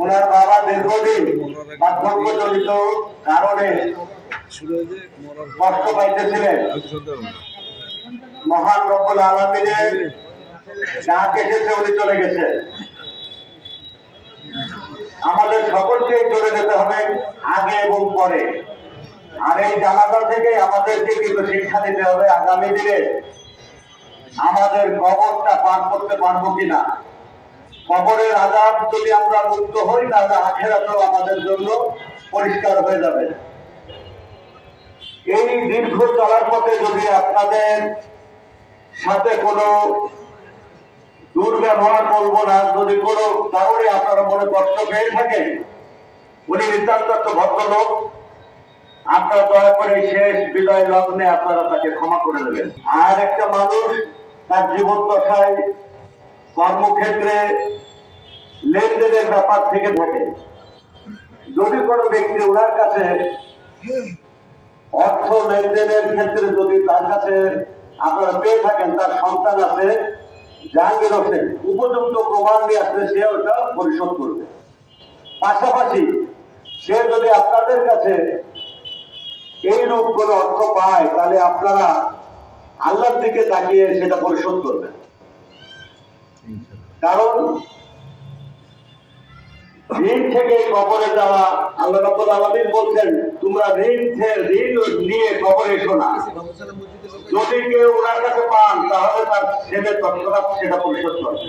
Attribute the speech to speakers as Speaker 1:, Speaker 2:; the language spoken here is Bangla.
Speaker 1: ওনার বাবা দীর্ঘদিন বার্ধক্যজনিত কারণে কষ্ট পাইতেছিলেন। মহান রব্বুল আলমিনের ডাক এসেছে উনি চলে গেছে আমাদের সকলকে চলে যেতে হবে আগে এবং পরে। আর এই জানাজা থেকে আমাদেরকে কিন্তু শিক্ষা দিতে হবে আগামী দিনে। আমাদের কবরটা পার করতে পারব কিনা? কবরের আজাব যদি আমরা মুক্ত হই, তাহলে আখেরাতেও আমাদের জন্য পরিষ্কার হয়ে যাবে। এই দীর্ঘ চলার পথে যদি আপনাদের সাথে কোনো দুর্ব্যবহার করব না, যদি কোনো কারণে আপনারা মনে কষ্ট পেয়ে থাকেন উনি নিতান্ত ভদ্রলোক। আপনারা দয়া করে শেষ বিদায় লগ্নে আপনারা তাকে ক্ষমা করে দেবেন। আর একটা মানুষ তার জীবন দশায় কর্মক্ষেত্রে লেনদেনের ব্যাপার থেকে থাকে। যদি কোনো ব্যক্তি ওনার কাছে অর্থ লেনদেনের ক্ষেত্রে যদি তার কাছে আপনারা পেয়ে থাকেন, তার সন্তান আছে, জাহাঙ্গীর হোসেন, উপযুক্ত প্রমাণ নিয়ে আসলে সে ওটা পরিশোধ করবে। পাশাপাশি সে যদি আপনাদের কাছে এইরূপ কোন অর্থ পায়, তাহলে আপনারা আল্লাহর দিকে তাকিয়ে সেটা পরিশোধ করবেন। কারণ ঋণ থেকে কবরে যাওয়া, আল্লাহ রব্বুল আলামিন বলছেন, তোমরা ঋণ ঋণ নিয়ে কবরে এসো না। যদি কেউ ওনার কাছে পান, তাহলে তার ছেলে তৎক্ষণাৎ সেটা পরিশোধ করবে।